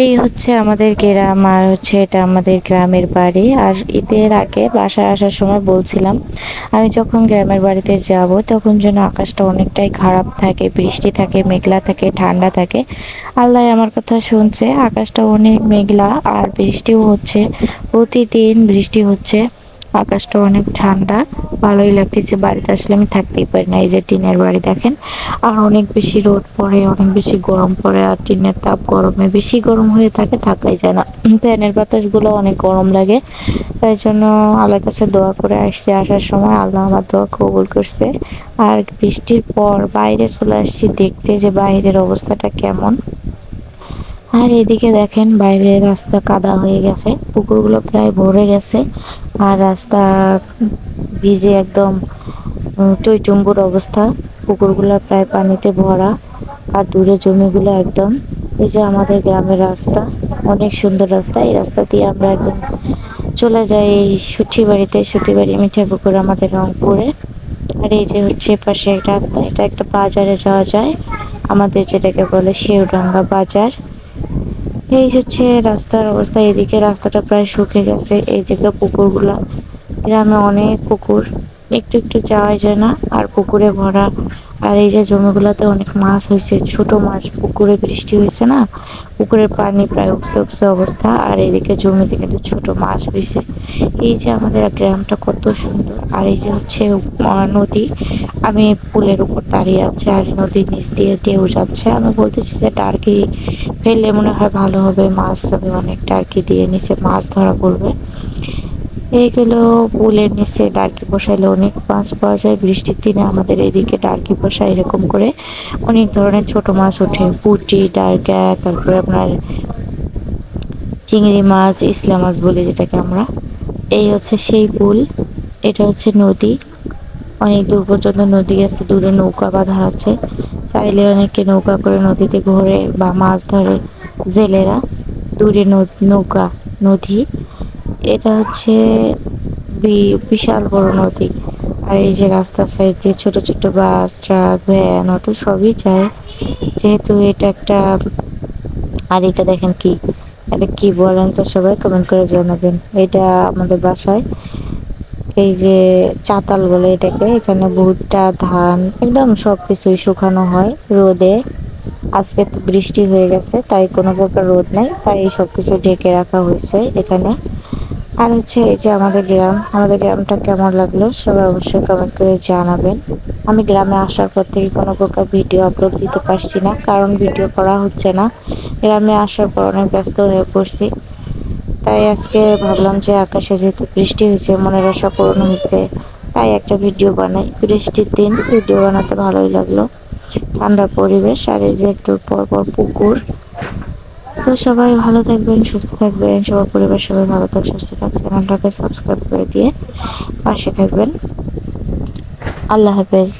এই হচ্ছে আমাদের গ্রাম আর হচ্ছে এটা আমাদের গ্রামের বাড়ি। আর ঈদের আগে বাসায় আসার সময় বলছিলাম, আমি যখন গ্রামের বাড়িতে যাব তখন যেন আকাশটা অনেকটাই খারাপ থাকে, বৃষ্টি থাকে, মেঘলা থাকে, ঠান্ডা থাকে। আল্লাহ আমার কথা শুনছে, আকাশটা অনেক মেঘলা আর বৃষ্টিও হচ্ছে, প্রতিদিন বৃষ্টি হচ্ছে। আকাশটা অনেক ঠান্ডা, ভালোই লাগতেছে, বাড়িতে আসলে আমি থাকতেই পারি না। এই যে টিনের বাড়ি দেখেন, আর অনেক বেশি রোদ পড়ে, অনেক বেশি গরম পড়ে, আর টিনের তাপ গরমে বেশি গরম হয়ে থাকে, থাকাই যায় না। ফ্যানের বাতাসগুলো অনেক গরম লাগে, তাই জন্য আল্লাহর কাছে দোয়া করে আসতে আসার সময়। আল্লাহ আমার দোয়া কবুল করছে। আর বৃষ্টির পর বাইরে চলে আসছি, দেখতে যে বাইরের অবস্থাটা কেমন। আর এদিকে দেখেন বাইরে রাস্তা কাদা হয়ে গেছে, পুকুরগুলো প্রায় ভরে গেছে। আর রাস্তা ভিজে একদম টইটুম্বুর অবস্থা। পুকুরগুলো প্রায় পানিতে ভরা আর দূরে জমিগুলো একদম। এই যে আমাদের গ্রামের রাস্তা, অনেক সুন্দর রাস্তা। এই রাস্তা দিয়ে আমরা একদম চলে যাই এই সুঠি বাড়িতে সুঠি বাড়ি মিঠা পুকুর আমাদের রংপুরে। আর এই যে হচ্ছে পাশে একটা রাস্তা, এটা একটা বাজারে যাওয়া যায়। আমাদের যেটাকে বলে শেউডাঙ্গা বাজার। এই হচ্ছে রাস্তার অবস্থা, এদিকে রাস্তাটা প্রায় শুকে গেছে। এই জায়গা পুকুরগুলা, গ্রামে অনেক পুকুর। একটু একটু যাওয়াই যায় না। আর পুকুরে ভরা। আর এই যে জমিগুলোতে অনেক মাছ হয়েছে ছোট মাছ, পুকুরে বৃষ্টি হয়েছে না? পুকুরের পানি প্রায় উপসে উপসে অবস্থা। আর এদিকে জমিতে কিন্তু ছোট মাছ হয়েছে এই যে আমাদের গ্রামটা কত সুন্দর। আর এই যে হচ্ছে নদী। আমি পুলের উপর দাঁড়িয়ে আছে আর নদীর নিচ দিয়ে ঢেউ যাচ্ছে। আমি বলতেছি যে টার্কি ফেললে মনে হয় ভালো হবে, মাছ হবে অনেক টার্কি দিয়ে নিচে মাছ ধরা পড়বে। এইগুলো পুলের নিচে ডার্কি বসাইলে, অনেক মাছ পাওয়া যায়, বৃষ্টির দিনে আমাদের এদিকে ডার্কি বসা এরকম করে। অনেক ধরনের ছোট মাছ ওঠে, পুটি ডার্কা তারপরে আপনার চিংড়ি মাছ, ইসলা মাছ বলি যেটাকে আমরা। এই হচ্ছে সেই পুল, এটা হচ্ছে নদী। অনেক দূর পর্যন্ত নদী আছে, দূরে নৌকা বাঁধা আছে। চাইলে অনেকে নৌকা করে নদীতে ঘোরে বা মাছ ধরে জেলেরা। দূরে নৌকা, নদী। এটা হচ্ছে বিশাল বড় নদী। আর এই যে রাস্তার সাইড দিয়ে ছোট ছোট বাস ট্রাক ভ্যান অটো সবই যায়। যেহেতু এটা একটা, আর এটা দেখেন কি, এটা কি বলেন তো সবাই কমেন্ট করে জানাবেন। এটা আমাদের বাসায়, এই যে চাতাল বলে এটাকে, এখানে ভুট্টা, ধান, একদম সব কিছুই শুকানো হয় রোদে। আজকে তো বৃষ্টি হয়ে গেছে, তাই কোনো প্রকার রোদ নাই, তাই সব কিছু ঢেকে রাখা হয়েছে এখানে। আর হচ্ছে এই যে আমাদের গ্রাম, আমাদের গ্রামটা কেমন লাগল সবাই অবশ্যই কমেন্ট করে জানাবেন। আমি গ্রামে আসার পর থেকে কোনো প্রকার ভিডিও আপলোড দিতে পারছি না, কারণ ভিডিও করা হচ্ছে না। গ্রামে আসার পর অনেক ব্যস্ত হয়ে পড়ছি। তাই আজকে ভাবলাম যে আকাশে যেহেতু বৃষ্টি হয়েছে, মনের আশা পূরণ হয়েছে, তাই একটা ভিডিও বানাই। বৃষ্টির দিন ভিডিও বানাতে ভালোই লাগল। ঠান্ডা পরিবেশ আর এই যে একটু পর পর পুকুর তো সবাই ভালো থাকবেন, সুস্থ থাকবেন, সবার পরিবার সবাই ভালো থাক, সুস্থ থাক, চ্যানেলটাকে সাবস্ক্রাইব করে দিয়ে পাশে থাকবেন। আল্লাহ হাফেজ।